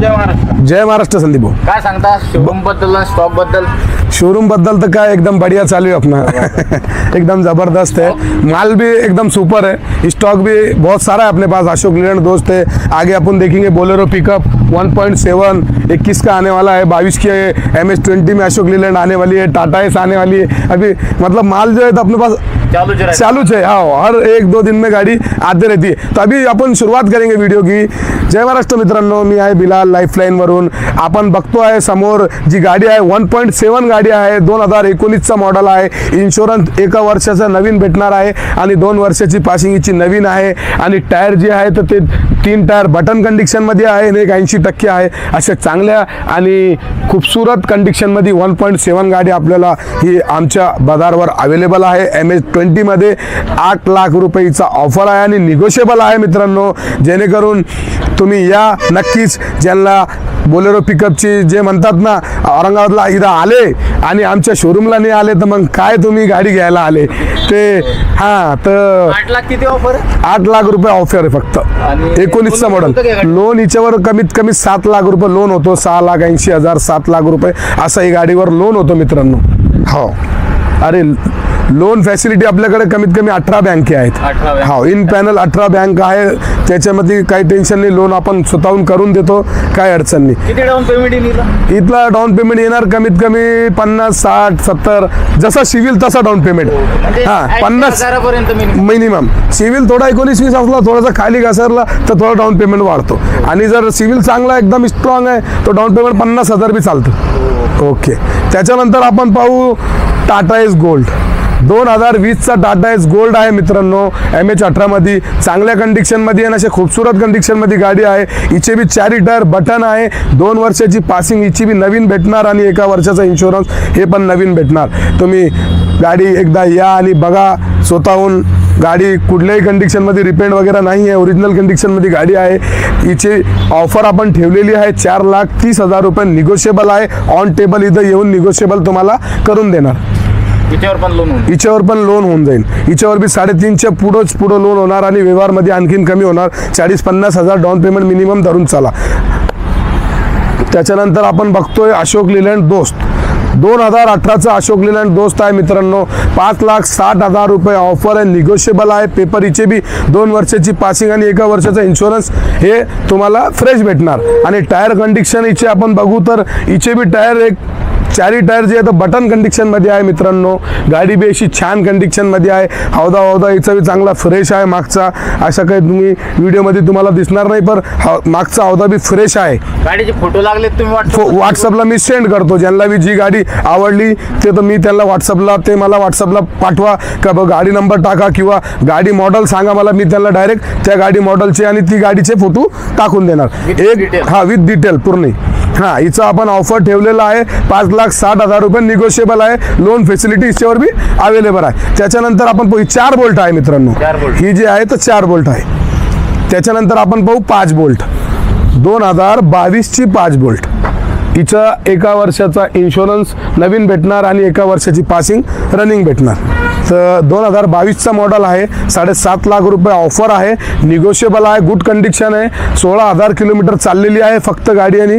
जय महाराष्ट्र. जय महाराष्ट्र संदीप भाऊ. काय सांगता? शोरूमबद्दल स्टॉकबद्दल? शोरूम बद्दल तो काय एकदम बढ़िया चालू है अपना एकदम ज़बरदस्त है माल भी एकदम सुपर है स्टॉक भी बहुत सारा है अपने पास. अशोक लीलैंड दोस्त है. आगे अपन देखेंगे बोलेरो पिकअप 1.7 इक्कीस का आने वाला है. बाईस की एम एस ट्वेंटी में अशोक लीलैंड आने वाली है. टाटा एस आने वाली है. अभी मतलब माल जो है तो अपने पास चालू च राहील. चालूच हर एक दो दिन में गाडी आते रहती है। तो अभी आपण सुरुवात करेंगे व्हिडिओ की। जय महाराष्ट्र मित्रांनो मी आहे बिलाल लाईफलाईन वरून. आपण बघतो आहे समोर जी गाडी आहे वन पॉईंट सेवन गाडी आहे दोन हजार एकोणीसचा मॉडेल आहे. इन्शुरन्स एका वर्षाचा नवीन भेटणार आहे आणि दोन वर्षाची पासिंगची नवीन आहे. आणि टायर जे आहे तर ते तीन टायर बटन कंडिशनमध्ये आहे आणि एक ऐंशी टक्के आहे. अशा चांगल्या आणि खूपसूरत कंडिशनमध्ये वन पॉईंट सेवन गाडी आपल्याला ही आमच्या बाजारवर अवेलेबल आहे. एम एच ट्वेंटीमध्ये आठ लाख रुपयेचा ऑफर आहे आणि निगोशिएबल आहे मित्रांनो. जेणेकरून तुम्ही या नक्कीच ज्यांना बोलेरो पिकअपची जे म्हणतात ना औरंगाबादला इथं आले आणि आमच्या शोरूमला नाही आले तर मग काय तुम्ही गाडी घ्यायला आले? ते हां तर आठ लाख किती ऑफर आठ लाख रुपये ऑफर आहे फक्त. आणि एकोणीसचा मॉडेल होतं का या गाडीवर? लोन हिच्यावर कमीत कमी सात लाख रुपये लोन होतो सहा लाख ऐंशी हजार सात लाख रुपये असं ही गाडीवर लोन होतो मित्रांनो. हो. अरे लोन फॅसिलिटी आपल्याकडे कमीत कमी अठरा बँके आहेत. 18 बँक. हो इन पॅनल अठरा बँक आहे. त्याच्यामध्ये काही टेन्शन नाही लोन आपण स्वतःहून करून देतो काय अडचण नाही. डाऊन पेमेंट इथला डाऊन पेमेंट येणार कमीत कमी पन्नास साठ सत्तर. जसा सिव्हिल तसा डाऊन पेमेंट हा पन्नास मिनिमम सिव्हिल थोडा एकोणीस वीस असला थोडासा खाली घसरला तर थोडा डाऊन पेमेंट वाढतो. आणि जर सिव्हिल चांगला एकदम स्ट्रॉंग आहे तो डाऊन पेमेंट पन्नास हजार बी चालतं. ओके. त्याच्यानंतर आपण पाहू टाटा एस गोल्ड. दोन हजार वीसचा टाटा एस गोल्ड आहे मित्रांनो. एम एच अठरामध्ये चांगल्या कंडिशनमध्ये आणि अशा खूपसूरत कंडिशनमध्ये गाडी आहे. हिचे बी चारी टायर बटन आहे. दोन वर्षाची पासिंग हिची बी नवीन भेटणार आणि एका वर्षाचा इन्शुरन्स हे पण नवीन भेटणार. तुम्ही गाडी एकदा या आणि बघा स्वतःहून. गाडी कुठल्याही कंडिशनमध्ये रिपेंड वगैरे नाही आहे. ओरिजिनल कंडिशनमध्ये गाडी आहे. हिची ऑफर आपण ठेवलेली आहे. चार लाख तीस हजार रुपये निगोशिएबल आहे. ऑन टेबल इथं येऊन निगोशिएबल तुम्हाला करून देणार. हिच्यावर पण लोन होईल हिच्यावर पण लोन होऊन जाईल. हिच्यावर बी साडेतीनच्या पुढंच पुढं लोन होणार आणि व्यवहारमध्ये आणखीन कमी होणार. चाळीस पन्नास हजार डाऊन पेमेंट मिनिमम धरून चाला. त्याच्यानंतर आपण बघतोय अशोक लिलँड दोस्त. दोन हजार अठराचा अशोक लिलँड दोस्त आहे मित्रांनो. पाच लाख साठ हजार रुपये ऑफर आहे. निगोशिएबल आहे. पेपर हिचे बी दोन वर्षाची पासिंग आणि एका वर्षाचा इन्शुरन्स हे तुम्हाला फ्रेश भेटणार. आणि टायर कंडिशन हिचे आपण बघू तर हिचे बी टायर एक चारी टायर जे आहे तर बटन कंडिशनमध्ये आहे मित्रांनो. गाडी बी अशी छान कंडिशनमध्ये आहे. हौदा हौदा बी चांगला फ्रेश आहे मागचा. असं काही तुम्ही व्हिडिओमध्ये तुम्हाला दिसणार नाही पण हा- मागचा हौदा बी फ्रेश आहे. गाडीचे फोटो लागले तुम्ही व्हॉट्सअपला मी सेंड करतो. ज्यांना बी जी गाडी आवडली ते तर मी त्यांना व्हॉट्सअपला ते मला व्हॉट्सअपला पाठवा. का बघ गाडी नंबर टाका किंवा गाडी मॉडेल सांगा मला मी त्यांना डायरेक्ट त्या गाडी मॉडेलचे आणि ती गाडीचे फोटो टाकून देणार. एक. हा विथ डिटेल पूर्ण. हा हिचं आपण ऑफर ठेवलेला आहे. पाच लाख साठ हजार रुपये निगोशिएबल आहे. लोन फॅसिलिटी हिच्यावर बी अवेलेबल आहे. त्याच्यानंतर आपण पाहू चार बोल्ट आहे मित्रांनो. ही जी आहे तर चार बोल्ट आहे. त्याच्यानंतर आपण पाहू पाच बोल्ट दोन हजार बावीसची पाच बोल्ट हिचा एका वर्षाचा इन्शुरन्स नवीन भेटणार आणि एका वर्षाची पासिंग रनिंग भेटणार. तर दोन हजार बावीसचा मॉडेल आहे. साडेसात लाख रुपये ऑफर आहे. निगोशिएबल आहे गुड कंडिशन आहे. सोळा हजार किलोमीटर चाललेली आहे फक्त गाडी आणि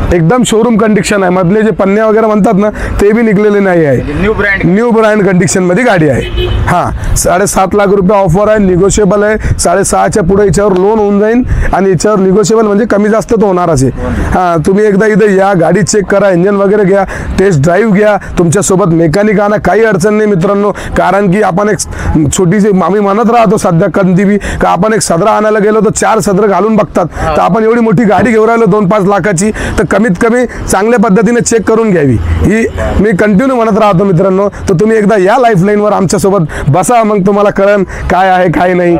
एकदम शोरूम कंडिशन आहे. मधले जे पन्ने वगैरे म्हणतात ना ते बी निघलेले नाही आहे. न्यू ब्रँड न्यू ब्रँड कंडिशनमध्ये गाडी आहे. हां साडेसात लाख रुपये ऑफर आहे निगोशिएबल आहे. साडेसहाच्या पुढे याच्यावर लोन होऊन जाईल आणि याच्यावर निगोशिएबल म्हणजे कमी जास्त तर होणारच आहे हां तुम्ही एकदा इथं या गाडी चेक करा इंजन वगैरे घ्या टेस्ट ड्राईव्ह घ्या. तुमच्यासोबत मेकॅनिक आणा काही अडचण नाही मित्रांनो. कारण की आपण एक छोटीशी आम्ही म्हणत राहतो सध्या कधी बी का आपण एक सदरा आणायला गेलो तर चार सदरं घालून बघतात. तर आपण एवढी मोठी गाडी घेऊन राहिलो दोन पाच लाखाची तर कमीत कमी चांगल्या पद्धतीने चेक करून घ्यावी. ही मी कंटिन्यू म्हणत राहतो मित्रांनो. तर तुम्ही एकदा या लाईफ लाईनवर आमच्यासोबत बसा. मग तुम्हाला कळन काय आहे काय नाही.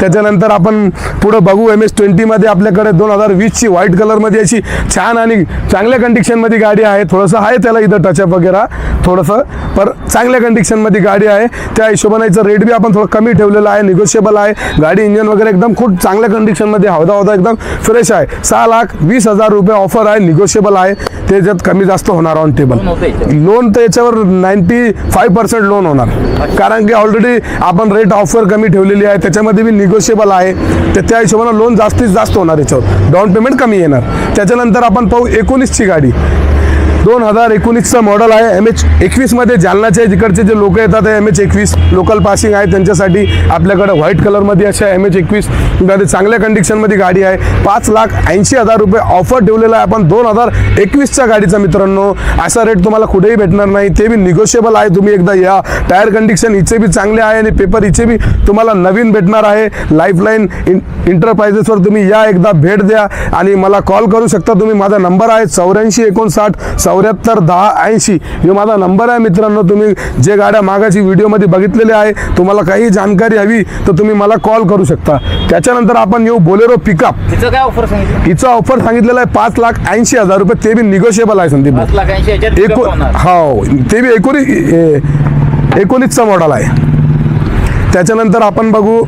त्याच्यानंतर आपण पुढे बघू. एम एस ट्वेंटीमध्ये आपल्याकडे दोन हजार वीसची व्हाईट कलरमध्ये अशी छान आणि चांगल्या कंडिशनमध्ये गाडी आहे. थोडंसं आहे त्याला इथं टचअप वगैरे. थोडंसं पर चांगल्या कंडिशनमध्ये गाडी आहे. त्या हिशोबाने याचं रेट बी आपण थोडं कमी ठेवलेलं आहे. निगोशिएबल आहे. गाडी इंजन वगैरे एकदम खूप चांगल्या कंडिशनमध्ये हवदा हवदा एकदम फ्रेश आहे. सहा लाख वीस हजार रुपये ऑफर आहे. निगो निगोशिएबल आहे त्याच्यात कमी जास्त होणार ऑन टेबल लोन तर याच्यावर नाईन्टी फाईव्ह पर्सेंट लोन होणार कारण की ऑलरेडी आपण रेट ऑफर कमी ठेवलेली आहे त्याच्यामध्ये बी निगोशिएबल आहे. तर त्या हिशोबानं लोन जास्तीत जास्त होणार याच्यावर. डाऊन पेमेंट कमी येणार. त्याच्यानंतर आपण पाहू एकोणीसची गाडी. दोन हजार एकोणीसचं मॉडल आहे. एम एच एकवीसमध्ये जालनाचे जिकडचे जे लोक येतात एम एच एकवीस. लोकल पासिंग आहे. त्यांच्यासाठी आपल्याकडे व्हाईट कलरमध्ये अशा एम एच एकवीस. चांगल्या कंडिशनमध्ये गाडी आहे. पाच लाख ऐंशी हजार रुपये ऑफर ठेवलेला आहे. आपण दोन हजार एकवीसच्या गाडीचा मित्रांनो असा रेट तुम्हाला कुठेही भेटणार नाही. ते बी निगोशिएबल आहे. तुम्ही एकदा या. टायर कंडिशन हिचे बी चांगले आहे आणि पेपर हिचे बी तुम्हाला नवीन भेटणार आहे. लाईफलाईन इंटरप्राइजेसवर तुम्ही या. एकदा भेट द्या. आणि मला कॉल करू शकता. तुम्ही माझा नंबर आहे चौऱ्याऐंशी एकोणसाठ चौऱ्याहत्तर दहा ऐंशी हे माझा नंबर आहे मित्रांनो. तुम्ही जे गाड्या मागाची व्हिडिओमध्ये बघितलेले आहे तुम्हाला काही जानकारी हवी तर तुम्ही मला कॉल करू शकता. त्याच्यानंतर आपण येऊ बोलेरो पिकअप तिचं काय ऑफर सांगितलं? हिचा ऑफर सांगितलेला आहे पाच लाख ऐंशी हजार रुपये. ते बी निगोशिएबल आहे संदीप भाऊ. पाच लाख ऐंशी एको. हो ते बी एकोणीस ए- एकोणीसचा मॉडेल आहे. त्याच्यानंतर आपण बघू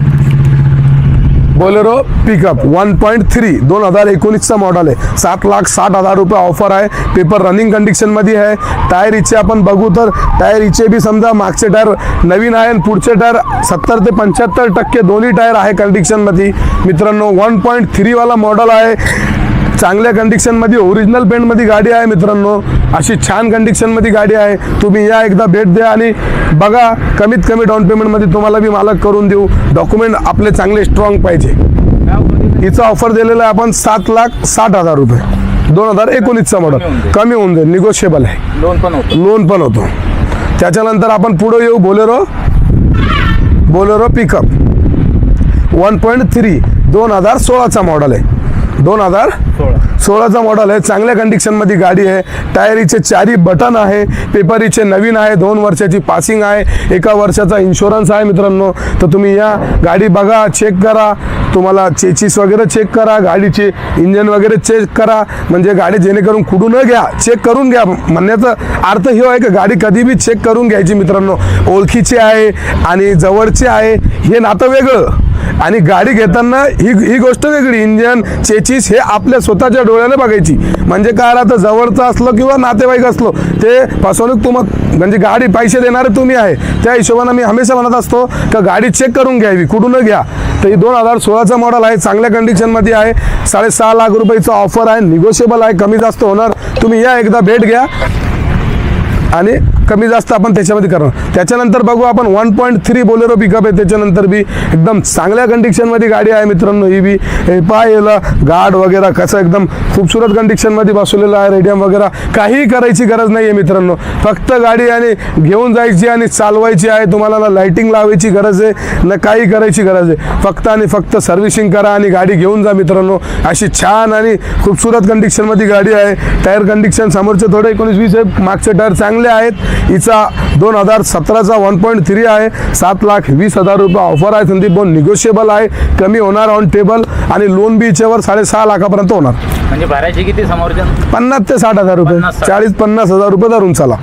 Bolero pickup one point three दोन हजार एकोणीसचा मॉडल आहे. सात लाख साठ हजार रुपये ऑफर आहे. पेपर रनिंग कंडिशनमध्ये आहे. टायर इचे आपण बघू तर टायर इचे बी समजा मागचे टायर नवीन आहे आणि पुढचे टायर सत्तर ते पंच्याहत्तर टक्के दोन्ही टायर आहे कंडिशनमध्ये मित्रांनो वन पॉईंट थ्रीवाला मॉडल आहे. चांगल्या कंडिशनमध्ये ओरिजिनल पेंटमध्ये गाडी आहे मित्रांनो. अशी छान कंडिशनमध्ये गाडी आहे. तुम्ही या एकदा भेट द्या आणि बघा कमीत कमी डाऊन पेमेंटमध्ये तुम्हाला बी मालक करून देऊ. डॉक्युमेंट आपले चांगले स्ट्रॉंग पाहिजे? हिचा ऑफर दिलेला आहे आपण सात लाख साठ हजार रुपये. दोन हजार एकोणीसचा मॉडेल कमी होऊन जाईल. निगोशिएबल आहे. लोन पण होतं. लोन पण होतो. त्याच्यानंतर आपण पुढे येऊ. Bolero Bolero pickup one point three दोन हजार सोळाचा मॉडेल आहे. दोन हजार सोळाचा मॉडेल आहे. चांगल्या कंडिशनमध्ये गाडी आहे. टायरीचे चारी बटन आहे. पेपरीचे नवीन आहे. दोन वर्षाची पासिंग आहे. एका वर्षाचा इन्शुरन्स आहे मित्रांनो. तर तुम्ही या गाडी बघा चेक करा. तुम्हाला चेचिस वगैरे चेक करा. गाडीचे इंजन वगैरे चेक करा. म्हणजे गाडी जेणेकरून कुठून न घ्या चेक करून घ्या. म्हणण्याचा अर्थ हे आहे की गाडी कधी बी चेक करून घ्यायची मित्रांनो. ओळखीची आहे आणि जवळची आहे. हे नातं वेगळं. आणि गाडी घेताना ही ही गोष्ट वेगळी. इंजन चेचिस हे आपल्या स्वतःच्या डोळ्याने बघायची. म्हणजे काय आता जवळचं असलं किंवा नातेवाईक असलो ते फसवणूक तुम्हाला म्हणजे गाडी पैसे देणारे तुम्ही आहे त्या हिशोबाने मी हमेशा म्हणत असतो का गाडी चेक करून घ्यावी कुठून घ्या. तर ही दोन हजार सोळाचा मॉडेल आहे चांगल्या कंडिशनमध्ये आहे. साडेसहा लाख रुपयाचं ऑफर आहे निगोशिएबल आहे कमी जास्त होणार. तुम्ही या एकदा भेट घ्या. आणि कमी जास्त आपण त्याच्यामध्ये करणार. त्याच्यानंतर बघू आपण one point three Bolero pickup आहे त्याच्यानंतर बी एकदम चांगल्या कंडिशनमध्ये गाडी आहे मित्रांनो ही बी हे गाड गार्ड वगैरे कसं एकदम खूपसूरत कंडिशनमध्ये बसवलेलं आहे रेडियम वगैरे. काहीही करायची गरज नाही आहे मित्रांनो. फक्त गाडी आणि घेऊन जायची आणि चालवायची आहे तुम्हाला ना लाईटिंग लावायची गरज आहे ना काही करायची गरज आहे. फक्त आणि फक्त सर्व्हिसिंग करा आणि गाडी घेऊन जा मित्रांनो. अशी छान आणि खूपसूरत कंडिशनमध्ये गाडी आहे. टायर कंडिशन समोरचे थोडे एकोणीस वीस आहे मागचे टायर चांगले आहेत. हिचा दोन हजार सतराचा वन पॉईंट थ्री आहे. सात लाख वीस हजार रुपये ऑफर आहे. संदीप बोन निगोशिएबल आहे. कमी होणार ऑन टेबल आणि लोन बी हिच्यावर साडेसहा लाखापर्यंत होणार. म्हणजे भरायची किती समोरच्या? पन्नास ते साठ हजार रुपये. चाळीस पन्नास हजार रुपये धरून चला.